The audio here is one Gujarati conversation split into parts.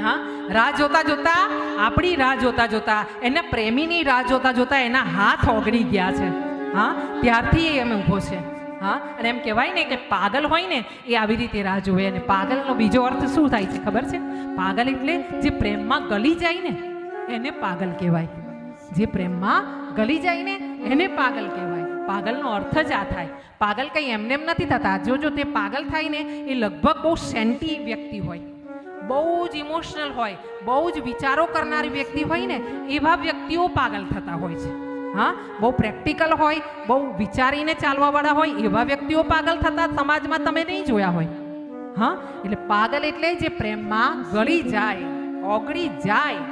હા? રાહ જોતા જોતા, આપણી રાહ જોતા જોતા, એના પ્રેમીની રાહ જોતા જોતા એના હાથ ઓગળી ગયા છે. હા? ત્યારથી એ એમ ઊભો છે. હા? અને એમ કહેવાય ને કે પાગલ હોય ને, એ આવી રીતે રાહ જોવે અને પાગલનો બીજો અર્થ શું થાય છે ખબર છે? પાગલ એટલે જે પ્રેમમાં ગલી જાય ને, એને પાગલ કહેવાય. જે પ્રેમમાં ગલી જાય ને, એને પાગલ કહેવાય. પાગલનો અર્થ જ આ થાય. પાગલ કંઈ એમને એમ નથી થતા. જો જો તે પાગલ થાય ને, એ લગભગ બહુ સેન્ટી વ્યક્તિ હોય. બહુ જ ઇમોશનલ હોય, બહુ જ વિચારો કરનારી વ્યક્તિ હોય ને, એવા વ્યક્તિઓ પાગલ થતા હોય છે. હા, બહુ પ્રેક્ટિકલ હોય, બહુ વિચારીને ચાલવાવાળા હોય, એવા વ્યક્તિઓ પાગલ થતા સમાજમાં તમે નહીં જોયા હોય. હા, એટલે પાગલ એટલે જે પ્રેમમાં ગળી જાય, ઓગળી જાય,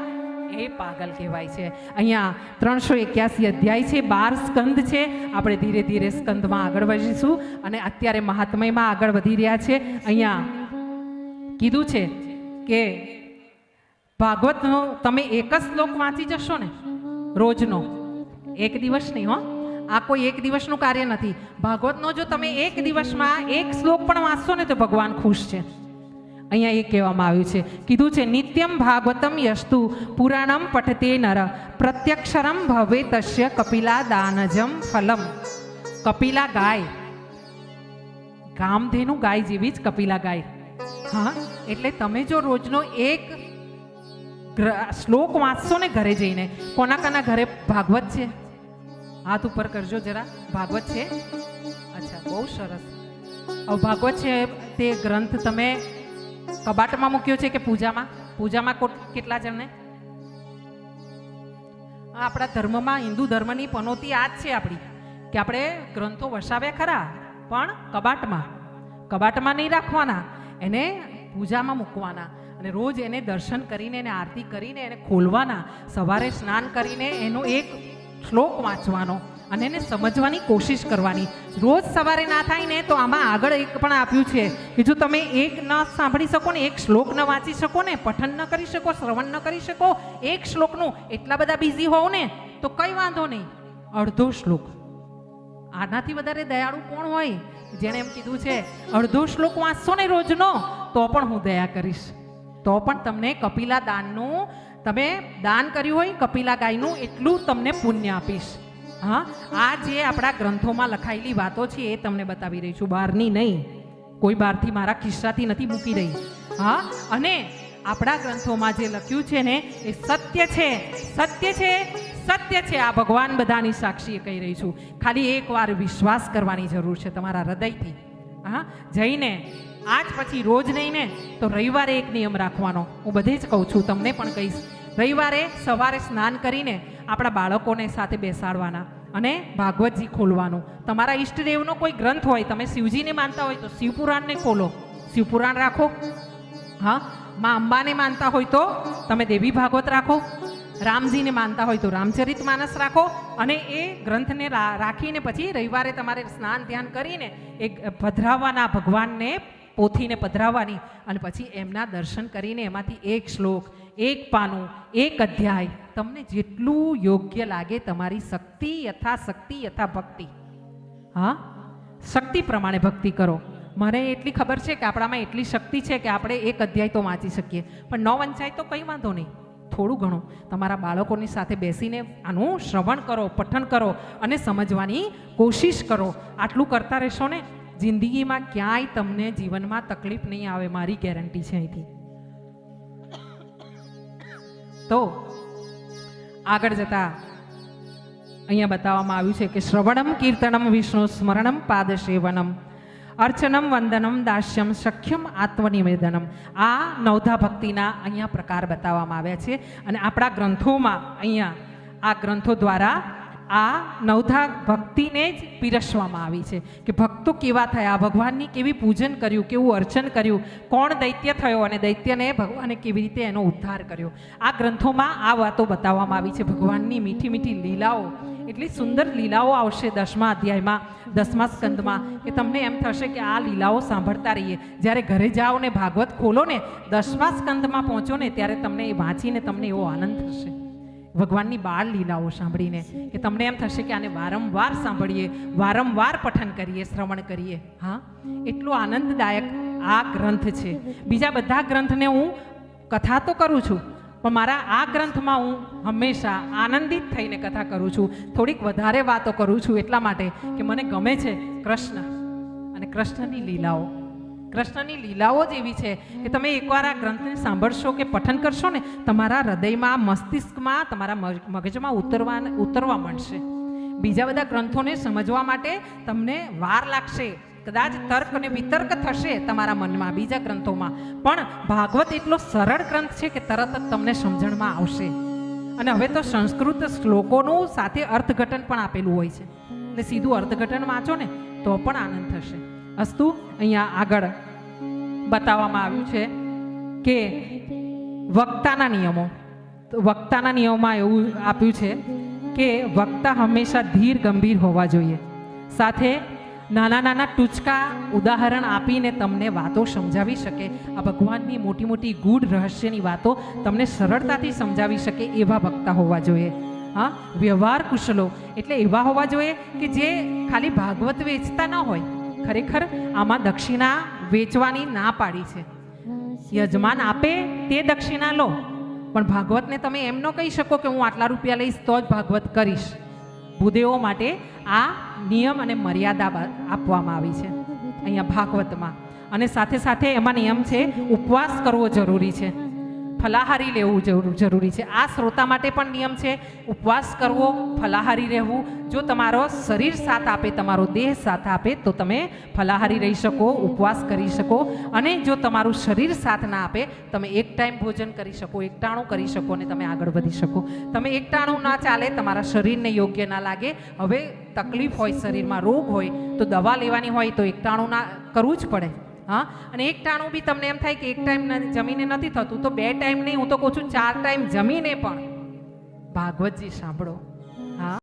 એ પાગલ કહેવાય છે. અહીંયા ત્રણસો એક્યાસી અધ્યાય છે, બાર સ્કંદ છે. આપણે ધીરે ધીરે સ્કંદમાં આગળ વધીશું અને અત્યારે મહાત્મયમાં આગળ વધી રહ્યા છે. અહીંયા કીધું છે કે ભાગવતનો તમે એક જ શ્લોક વાંચી જશો ને? રોજનો. એક દિવસ નહીં હો. આ કોઈ એક દિવસનું કાર્ય નથી. ભાગવતનો જો તમે એક દિવસમાં એક શ્લોક પણ વાંચશો ને તો ભગવાન ખુશ છે. અહીંયા એ કહેવામાં આવ્યું છે. કીધું છે, નિત્યમ ભાગવતમ યસ્તુ પુરાણમ પઠતે નર, પ્રત્યક્ષરમ ભવે તસ્ય કપિલા દાનજમ ફલમ. કપિલા ગાય. કામધેનુ ગાય જેવી જ કપિલા ગાય. હા, એટલે તમે જો રોજનો એક શ્લોક વાંચશો ને ઘરે જઈને કોના કોના ઘરે ભાગવત છે? હાથ ઉપર કરજો જરા, ભાગવત છે? અચ્છા, બહુ સરસ. હવે ભાગવત છે, તે ગ્રંથ તમે કબાટમાં મૂક્યો છે કે પૂજામાં? પૂજામાં કોટ- કેટલા જણને? આપણા ધર્મમાં, હિન્દુ ધર્મની પનોતી આ જ છે આપણી, કે આપણે ગ્રંથો વસાવ્યા ખરા, પણ કબાટમાં. કબાટમાં નહીં રાખવાના. એને પૂજામાં મૂકવાના અને રોજ એને દર્શન કરીને એને આરતી કરીને એને ખોલવાના. સવારે સ્નાન કરીને એનો એક શ્લોક વાંચવાનો અને એને સમજવાની કોશિશ કરવાની. રોજ સવારે ના થાય ને તો આમાં આગળ એક પણ આપ્યું છે કે જો તમે એક ન સાંભળી શકો ને, એક શ્લોક ન વાંચી શકો ને, પઠન ન કરી શકો, શ્રવણ ન કરી શકો, એક શ્લોકનું એટલા બધા બિઝી હોવ ને, તો કંઈ વાંધો નહીં. અડધો શ્લોક. આનાથી વધારે દયાળુ કોણ હોય? જેણે એમ કીધું છે, અડધો શ્લોક વાંચશો ને રોજનો, તો પણ હું દયા કરીશ. તો પણ તમને કપિલા દાનનું, તમે દાન કર્યું હોય, કપિલા ગાયનું, એટલું તમને પુણ્ય આપીશ. હા, આ જે આપણા ગ્રંથોમાં લખાયેલી વાતો છે, એ તમને બતાવી રહી છું. બહારની નહીં. કોઈ બહારથી મારા ખિસ્સાથી નથી મૂકી રહી. હા, અને આપણા ગ્રંથોમાં જે લખ્યું છે ને, એ સત્ય છે. સત્ય છે. સત્ય છે, આ ભગવાન બધાની સાક્ષીએ કહી રહી છું. ખાલી એકવાર વિશ્વાસ કરવાની જરૂર છે તમારા હૃદયથી. હા જઈને, આજ પછી રોજ નહીં ને, તો રવિવારે એક નિયમ રાખવાનો. હું બધે જ કહું છું, તમને પણ કહીશ. રવિવારે સવારે સ્નાન કરીને આપણા બાળકોને સાથે બેસાડવાના અને ભાગવતજી ખોલવાનું. તમારા ઈષ્ટદેવનો કોઈ ગ્રંથ હોય, તમે શિવજીને માનતા હોય તો શિવપુરાણને ખોલો. શિવપુરાણ રાખો. હા, માં અંબાને માનતા હોય તો તમે દેવી ભાગવત રાખો. રામજીને માનતા હોય તો રામચરિત માનસ રાખો. અને એ ગ્રંથને રાખીને પછી રવિવારે તમારે સ્નાન ધ્યાન કરીને એક પધરાવવાના ભગવાનને પોથીને પધરાવવાની અને પછી એમના દર્શન કરીને એમાંથી એક શ્લોક, એક પાનું, એક અધ્યાય તમને જેટલું યોગ્ય લાગે તમારી શક્તિ યથા શક્તિ યથા ભક્તિ હા? શક્તિ પ્રમાણે ભક્તિ કરો. મને એટલી ખબર છે કે આપણામાં એટલી શક્તિ છે કે આપણે એક અધ્યાય તો વાંચી શકીએ. પણ ન વંચાય તો કંઈ વાંધો નહીં. થોડું ઘણું. તમારા બાળકોની સાથે બેસીને આનું શ્રવણ કરો, પઠન કરો અને સમજવાની કોશિશ કરો. આટલું કરતા રહેશો ને, જિંદગીમાં ક્યાંય તમને જીવનમાં તકલીફ નહીં આવે, મારી ગેરંટી છે અહીંથી. તો, આગળ જતા અહીંયા બતાવવામાં આવ્યું છે કે શ્રવણમ કીર્તનમ વિષ્ણુ સ્મરણમ પાદ સેવનમ અર્ચનમ વંદનમ દાસ્યમ સખ્યમ આત્મનિવેદનમ. આ નવધા ભક્તિના અહીંયા પ્રકાર બતાવવામાં આવ્યા છે અને આપણા ગ્રંથોમાં અહીંયા આ ગ્રંથો દ્વારા આ નવધા ભક્તિને જ પીરસવામાં આવી છે કે ભક્તો કેવા થયા, ભગવાનની કેવી પૂજન કર્યું, કેવું અર્ચન કર્યું, કોણ દૈત્ય થયો અને દૈત્યને ભગવાને કેવી રીતે એનો ઉદ્ધાર કર્યો. આ ગ્રંથોમાં આ વાતો બતાવવામાં આવી છે, ભગવાનની મીઠી મીઠી લીલાઓ એટલી સુંદર લીલાઓ આવશે દસમા અધ્યાયમાં, દસમા સ્કંદમાં, કે તમને એમ થશે કે આ લીલાઓ સાંભળતા રહીએ. જ્યારે ઘરે જાઓ ને ભાગવત ખોલો ને, દસમા સ્કંદમાં પહોંચો ને, ત્યારે તમને એ વાંચીને તમને એવો આનંદ થશે. ભગવાનની બાળ લીલાઓ સાંભળીને, કે તમને એમ થશે કે આને વારંવાર સાંભળીએ, વારંવાર પઠન કરીએ, શ્રવણ કરીએ. હા? એટલો આનંદદાયક આ ગ્રંથ છે. બીજા બધા ગ્રંથને હું કથા તો કરું છું પણ મારા આ ગ્રંથમાં હું હંમેશા આનંદિત થઈને કથા કરું છું. થોડીક વધારે વાતો કરું છું એટલા માટે કે મને ગમે છે કૃષ્ણ અને કૃષ્ણની લીલાઓ. કૃષ્ણની લીલાઓ જ એવી છે કે તમે એકવાર આ ગ્રંથને સાંભળશો કે પઠન કરશો ને, તમારા હૃદયમાં, મસ્તિષ્કમાં, તમારા મગ- મગજમાં ઉતરવા ઉતરવા માંડશે. બીજા બધા ગ્રંથોને સમજવા માટે તમને વાર લાગશે. કદાચ તર્ક અને વિતર્ક થશે તમારા મનમાં બીજા ગ્રંથોમાં. પણ ભાગવત એટલો સરળ ગ્રંથ છે કે તરત જ તમને સમજણમાં આવશે. અને હવે તો સંસ્કૃત શ્લોકોનું સાથે અર્થઘટન પણ આપેલું હોય છે. એટલે સીધું અર્થઘટન વાંચો ને, તો પણ આનંદ થશે. અસ્તુ, અહીંયા આગળ બતાવવામાં આવ્યું છે કે વક્તાના નિયમો. વક્તાના નિયમોમાં એવું આપ્યું છે કે વક્તા હંમેશા ધીર ગંભીર હોવા જોઈએ. સાથે નાના નાના ટૂચકા ઉદાહરણ આપીને તમને વાતો સમજાવી શકે, આ ભગવાનની મોટી મોટી ગૂઢ રહસ્યની વાતો તમને સરળતાથી સમજાવી શકે એવા વક્તા હોવા જોઈએ. હા, વ્યવહાર કુશલો એટલે એવા હોવા જોઈએ કે જે ખાલી ભાગવત વેચતા ન હોય. ખરેખર આમાં દક્ષિણા વેચવાની ના પાડી છે. યજમાન આપે તે દક્ષિણા લો, પણ ભાગવતને તમે એમ ન કહી શકો કે હું આટલા રૂપિયા લઈશ તો જ ભાગવત કરીશ. ભૂદેવો માટે આ નિયમ અને મર્યાદા આપવામાં આવી છે. અહીંયા ભાગવતમાં. અને સાથે સાથે એમાં નિયમ છે, ઉપવાસ કરવો જરૂરી છે. ફલાહારી લેવું જરૂર છે. આ શ્રોતા માટે પણ નિયમ છે, ઉપવાસ કરવો, ફલાહારી રહેવું. જો તમારો શરીર સાથ આપે, તમારો દેહ સાથ આપે, તો તમે ફલાહારી રહી શકો, ઉપવાસ કરી શકો. અને જો તમારું શરીર સાથ ના આપે, તમે એક ટાઈમ ભોજન કરી શકો એકટાણું કરી શકો અને તમે આગળ વધી શકો. તમે એકટાણું ના ચાલે, તમારા શરીરને યોગ્ય ના લાગે. હવે તકલીફ હોય, શરીરમાં રોગ હોય, તો દવા લેવાની હોય, તો એકટાણું ના કરવું જ પડે. હા? અને એક ટાણું બી તમને એમ થાય કે એક ટાઈમ જમીને નથી થતું, તો બે ટાઈમ નહીં, હું તો કહું છું, ચાર ટાઈમ જમીને પણ. ભાગવતજી સાંભળો.